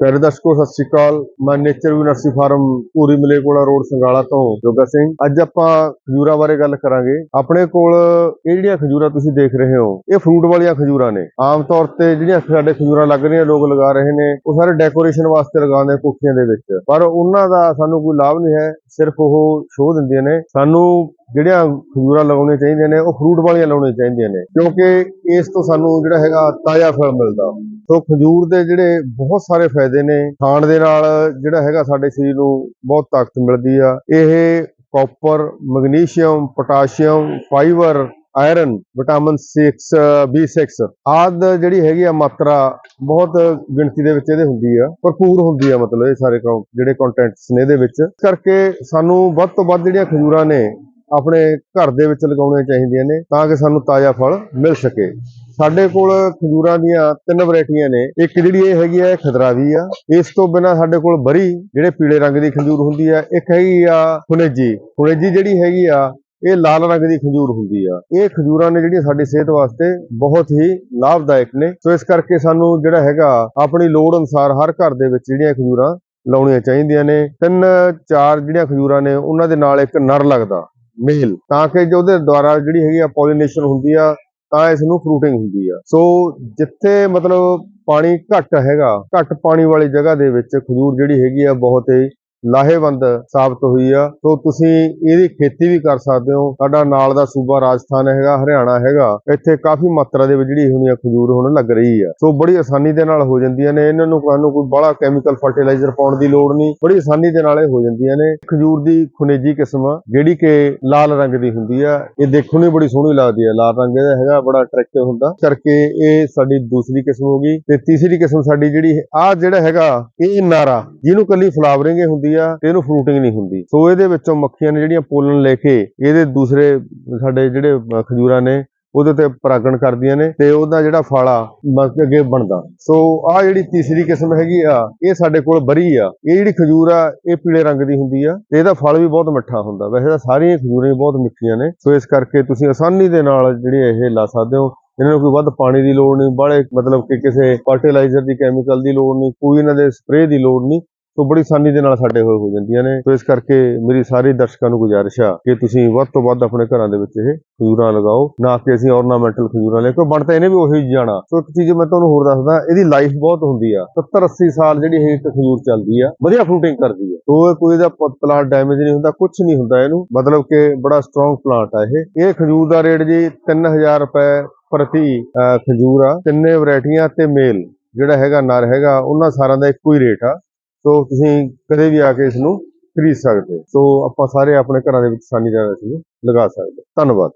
ਪਿਆਰੇ ਦਰਸ਼ਕੋ ਸਤਿ ਸ਼੍ਰੀ ਅਕਾਲ। ਮੈਂ ਨੇਚਰ ਵੀ ਨਰਸਰੀ ਫਾਰਮ ਪੂਰੀ ਮਲੇਕੋਲਾ ਰੋਡ, ਸੰਗਾਲਾ ਤੋਂ ਜੋਗਾ ਸਿੰਘ। ਅੱਜ ਆਪਾਂ ਖਜੂਰਾਂ ਬਾਰੇ ਗੱਲ ਕਰਾਂਗੇ। ਆਪਣੇ ਕੋਲ ਇਹ ਜਿਹੜੀਆਂ ਖਜੂਰਾਂ ਤੁਸੀਂ ਦੇਖ ਰਹੇ ਹੋ, ਇਹ ਫਰੂਟ ਵਾਲੀਆਂ ਖਜੂਰਾਂ ਨੇ। ਆਮ ਤੌਰ ਤੇ ਜਿਹੜੀਆਂ ਸਾਡੇ ਖਜੂਰਾਂ ਲੱਗ ਰਹੀਆਂ, ਲੋਕ ਲਗਾ ਰਹੇ ਨੇ, ਉਹ ਸਾਰੇ ਡੈਕੋਰੇਸ਼ਨ ਵਾਸਤੇ ਲਗਾਉਂਦੇ ਕੋਠੀਆਂ ਦੇ ਵਿੱਚ। ਪਰ ਉਹਨਾਂ ਦਾ ਸਾਨੂੰ ਕੋਈ ਲਾਭ ਨਹੀਂ ਹੈ, ਸਿਰਫ ਉਹ ਸ਼ੋਅ ਦਿੰਦੀਆਂ ਨੇ। ਸਾਨੂੰ ਜਿਹੜੀਆਂ ਖਜੂਰਾਂ ਲਗਾਉਣੀਆਂ ਚਾਹੀਦੀਆਂ ਨੇ, ਉਹ ਫਰੂਟ ਵਾਲੀਆਂ ਲਾਉਣੀਆਂ ਚਾਹੀਦੀਆਂ ਨੇ। ਕਿਉਂਕਿ ਇਸ ਤੋਂ ਸਾਨੂੰ ਜਿਹੜਾ ਹੈਗਾ ਤਾਜ਼ਾ ਫਲ ਮਿਲਦਾ। ਸੋ ਖਜੂਰ ਦੇ ਜਿਹੜੇ ਬਹੁਤ ਸਾਰੇ ਫਾਇਦੇ ਨੇ। ਖਾਣ ਦੇ ਨਾਲ ਜਿਹੜਾ ਹੈਗਾ ਸਾਡੇ ਸਰੀਰ ਨੂੰ ਬਹੁਤ ਤਾਕਤ ਮਿਲਦੀ ਆ। ਇਹ copper magnesium potassium fiber iron vitamin 6 B6 ਆਦ ਜਿਹੜੀ ਹੈਗੀ ਆ ਮਾਤਰਾ ਬਹੁਤ ਗਿਣਤੀ ਦੇ ਵਿੱਚ ਇਹਦੇ ਹੁੰਦੀ ਆ। ਭਰਪੂਰ ਹੁੰਦੀ ਆ ਮਤਲਬ ਇਹ ਸਾਰੇ ਕੌ- ਜਿਹੜੇ ਕੰਟੈਂਟਸ ਨੇ ਇਹਦੇ ਵਿੱਚ। ਇਸ ਕਰਕੇ ਸਾਨੂੰ ਵੱਧ ਤੋਂ ਵੱਧ ਜਿਹੜੀਆਂ ਖਜੂਰਾਂ ਨੇ ਆਪਣੇ ਘਰ ਦੇ ਵਿੱਚ ਲਗਾਉਣੀਆਂ ਚਾਹੀਦੀਆਂ ਨੇ ਤਾਂ ਕਿ ਸਾਨੂੰ ਤਾਜ਼ਾ ਫਲ ਮਿਲ ਸਕੇ। ਸਾਡੇ ਕੋਲ ਖਜੂਰਾਂ ਦੀਆਂ ਤਿੰਨ ਵੈਰਾਈਟੀਆਂ ਨੇ। ਇੱਕ ਜਿਹੜੀ ਇਹ ਹੈਗੀ ਆ ਇਹ ਖਦਰਾਵੀ ਆ। ਇਸ ਤੋਂ ਬਿਨਾ ਸਾਡੇ ਕੋਲ ਬਰੀ, ਜਿਹੜੇ ਪੀਲੇ ਰੰਗ ਦੀ ਖਜੂਰ ਹੁੰਦੀ ਆ, ਇੱਕ ਹੈਗੀ ਆ ਹੁਨੇਜੀ ਹੁਨੇਜੀ ਜਿਹੜੀ ਹੈਗੀ ਆ, ਇਹ ਲਾਲ ਰੰਗ ਦੀ ਖਜੂਰ ਹੁੰਦੀ ਆ। ਇਹ ਖਜੂਰਾਂ ਨੇ ਜਿਹੜੀਆਂ ਸਾਡੀ ਸਿਹਤ ਵਾਸਤੇ ਬਹੁਤ ਹੀ ਲਾਭਦਾਇਕ ਨੇ। ਸੋ ਇਸ ਕਰਕੇ ਸਾਨੂੰ ਜਿਹੜਾ ਹੈਗਾ, ਆਪਣੀ ਲੋੜ ਅਨੁਸਾਰ ਹਰ ਘਰ ਦੇ ਵਿੱਚ ਜਿਹੜੀਆਂ ਖਜੂਰਾਂ ਲਾਉਣੀਆਂ ਚਾਹੀਦੀਆਂ ਨੇ। ਤਿੰਨ, ਚਾਰ ਜਿਹੜੀਆਂ ਖਜੂਰਾਂ ਨੇ, ਉਹਨਾਂ ਦੇ ਨਾਲ ਇੱਕ ਨਰ ਲੱਗਦਾ। ਮੇਲ ਤਾਂ ਕਿ ਜੋ ਉਹਦੇ ਦੁਆਰਾ ਜਿਹੜੀ ਹੈਗੀ ਆ ਪੋਲੀਨੇਸ਼ਨ ਹੁੰਦੀ ਆ, ਤਾਂ ਇਸ ਨੂੰ ਫਰੂਟਿੰਗ ਹੁੰਦੀ ਆ। ਸੋ ਜਿੱਥੇ ਮਤਲਬ ਪਾਣੀ ਘੱਟ ਹੈਗਾ, ਘੱਟ ਪਾਣੀ ਵਾਲੀ ਜਗ੍ਹਾ ਦੇ ਵਿੱਚ ਖਜੂਰ ਜਿਹੜੀ ਹੈਗੀ ਆ ਬਹੁਤ ਹੀ ਲਾਹੇਵੰਦ ਸਾਬਤ ਹੋਈ ਆ। ਸੋ ਤੁਸੀਂ ਇਹਦੀ ਖੇਤੀ ਵੀ ਕਰ ਸਕਦੇ ਹੋ। ਸਾਡਾ ਨਾਲ ਦਾ ਸੂਬਾ ਰਾਜਸਥਾਨ ਹੈਗਾ, ਹਰਿਆਣਾ ਹੈਗਾ। ਇੱਥੇ ਕਾਫੀ ਮਾਤਰਾ ਦੇ ਵਿੱਚ ਜਿਹੜੀ ਹੁੰਦੀਆਂ ਖਜੂਰ ਹੁਣ ਲੱਗ ਰਹੀ ਆ। ਸੋ ਬੜੀ ਆਸਾਨੀ ਦੇ ਨਾਲ ਹੋ ਜਾਂਦੀਆਂ ਨੇ। ਇਹਨਾਂ ਨੂੰ ਸਾਨੂੰ ਕੋਈ ਬੜਾ ਕੈਮੀਕਲ ਫਰਟੀਲਾਈਜ਼ਰ ਪਾਉਣ ਦੀ ਲੋੜ ਨਹੀਂ। ਬੜੀ ਆਸਾਨੀ ਦੇ ਨਾਲ ਇਹ ਹੋ ਜਾਂਦੀਆਂ ਨੇ। ਖਜੂਰ ਦੀ ਖੁਨੇਜੀ ਕਿਸਮ ਜਿਹੜੀ ਕਿ ਲਾਲ ਰੰਗ ਦੀ ਹੁੰਦੀ ਆ। ਇਹ ਦੇਖਣ ਨੂੰ ਹੀ ਬੜੀ ਸੋਹਣੀ ਲੱਗਦੀ ਆ। ਲਾਲ ਰੰਗ ਇਹਦਾ ਹੈਗਾ, ਬੜਾ ਅਟਰੈਕਟਿਵ ਹੁੰਦਾ। ਕਰਕੇ ਇਹ ਸਾਡੀ ਦੂਸਰੀ ਕਿਸਮ ਹੋ ਗਈ। ਤੇ ਤੀਸਰੀ ਕਿਸਮ ਸਾਡੀ ਜਿਹੜੀ ਆ ਜਿਹੜਾ ਹੈਗਾ, ਇਹ ਨਾਰਾ, ਜਿਹਨੂੰ ਕੱਲੀ ਫਲਾਵਰਿੰਗ ਹੁੰਦੀ ਆ। ਤੇ ਇਹਨੂੰ ਫਰੂਟਿੰਗ ਨਹੀਂ ਹੁੰਦੀ। ਸੋ ਇਹਦੇ ਵਿੱਚੋਂ ਮੱਖੀਆਂ ਨੇ ਜਿਹੜੀਆਂ ਪੋਲਨ ਲੈ ਕੇ ਇਹਦੇ ਦੂਸਰੇ ਸਾਡੇ ਜਿਹੜੇ ਅ, ਖਜੂਰਾਂ ਨੇ ਉਹਦੇ ਤੇ ਪਰਾਗਣ ਕਰਦੀਆਂ ਨੇ ਤੇ ਉਹਦਾ ਜਿਹੜਾ ਫਲ ਆ ਅੱਗੇ ਬਣਦਾ। ਸੋ ਆ ਜਿਹੜੀ ਤੀਸਰੀ ਕਿਸਮ ਹੈਗੀ ਆ ਇਹ ਸਾਡੇ ਕੋਲ ਬਰੀ ਆ। ਇਹ ਜਿਹੜੀ ਖਜੂਰ ਆ ਇਹ ਪੀਲੇ ਰੰਗ ਦੀ ਹੁੰਦੀ ਆ ਤੇ ਇਹਦਾ ਫਲ ਵੀ ਬਹੁਤ ਮਿੱਠਾ ਹੁੰਦਾ। ਵੈਸੇ ਤਾਂ ਸਾਰੀਆਂ ਖਜੂਰਾਂ ਬਹੁਤ ਮਿੱਠੀਆਂ ਨੇ। ਸੋ ਇਸ ਕਰਕੇ ਤੁਸੀਂ ਆਸਾਨੀ ਦੇ ਨਾਲ ਜਿਹੜੇ ਇਹ ਲਾ ਸਕਦੇ ਹੋ। ਇਹਨਾਂ ਨੂੰ ਕੋਈ ਵੱਧ ਪਾਣੀ ਦੀ ਲੋੜ ਨਹੀਂ ਬਾਹਲੇ ਮਤਲਬ ਕਿ ਕਿਸੇ ਫਰਟੀਲਾਈਜ਼ਰ ਦੀ ਕੈਮੀਕਲ ਦੀ ਲੋੜ ਨਹੀਂ ਕੋਈ ਇਹਨਾਂ ਦੇ ਸਪਰੇਅ ਦੀ ਲੋੜ ਨਹੀਂ। ਸੋ ਬੜੀ ਆਸਾਨੀ ਦੇ ਨਾਲ ਸਾਡੇ ਹੋਏ ਹੋ ਜਾਂਦੀਆਂ ਨੇ। ਸੋ ਇਸ ਕਰਕੇ ਮੇਰੀ ਸਾਰੇ ਦਰਸ਼ਕਾਂ ਨੂੰ ਗੁਜ਼ਾਰਿਸ਼ ਆ ਕਿ ਤੁਸੀਂ ਵੱਧ ਤੋਂ ਵੱਧ ਆਪਣੇ ਘਰਾਂ ਦੇ ਵਿੱਚ ਇਹ ਖਜੂਰਾਂ ਲਗਾਓ। ਨਾ ਕਿ ਅਸੀਂ ornamental ਖਜੂਰਾਂ ਲੈ ਕੇ ਬਣ ਤਾਂ ਇਹਨੇ ਵੀ ਉਹੀ ਜਾਣਾ। ਸੋ ਇੱਕ ਚੀਜ਼ ਮੈਂ ਤੁਹਾਨੂੰ ਹੋਰ ਦੱਸਦਾ, ਇਹਦੀ ਲਾਈਫ ਬਹੁਤ ਹੁੰਦੀ ਆ। 70 80 ਸਾਲ ਜਿਹੜੀ ਇਹ ਇੱਕ ਖਜੂਰ ਚੱਲਦੀ ਆ, ਵਧੀਆ ਫਰੂਟਿੰਗ ਕਰਦੀ ਆ। ਸੋ ਇਹ ਕੋਈ ਇਹਦਾ ਪਲਾਂਟ ਡੈਮੇਜ ਨਹੀਂ ਹੁੰਦਾ ਕੁਝ ਨਹੀਂ ਹੁੰਦਾ ਇਹਨੂੰ। ਮਤਲਬ ਕਿ ਬੜਾ ਸਟਰੋਂਗ ਪਲਾਂਟ ਆ ਇਹ। ਇਹ ਖਜੂਰ ਦਾ ਰੇਟ ਜੀ 3000 ਰੁਪਏ ਪ੍ਰਤੀ ਖਜੂਰ ਆ। ਤਿੰਨੇ ਵੈਰਾਈਟੀਆਂ ਤੇ ਮੇਲ, ਜਿਹੜਾ ਹੈਗਾ ਨਰ ਹੈਗਾ, ਉਹਨਾਂ ਸਾਰਿਆਂ ਦਾ ਇੱਕੋ ਹੀ ਰੇਟ ਆ। ਸੋ ਤੁਸੀਂ ਕਦੇ ਵੀ ਆ ਕੇ ਇਸ ਨੂੰ ਖਰੀਦ ਸਕਦੇ ਹੋ ਸੋ ਆਪਾਂ ਸਾਰੇ ਆਪਣੇ ਘਰਾਂ ਦੇ ਵਿੱਚ ਆਸਾਨੀ ਨਾਲ ਇਸ ਨੂੰ ਲਗਾ ਸਕਦੇ ਹਾਂ। ਧੰਨਵਾਦ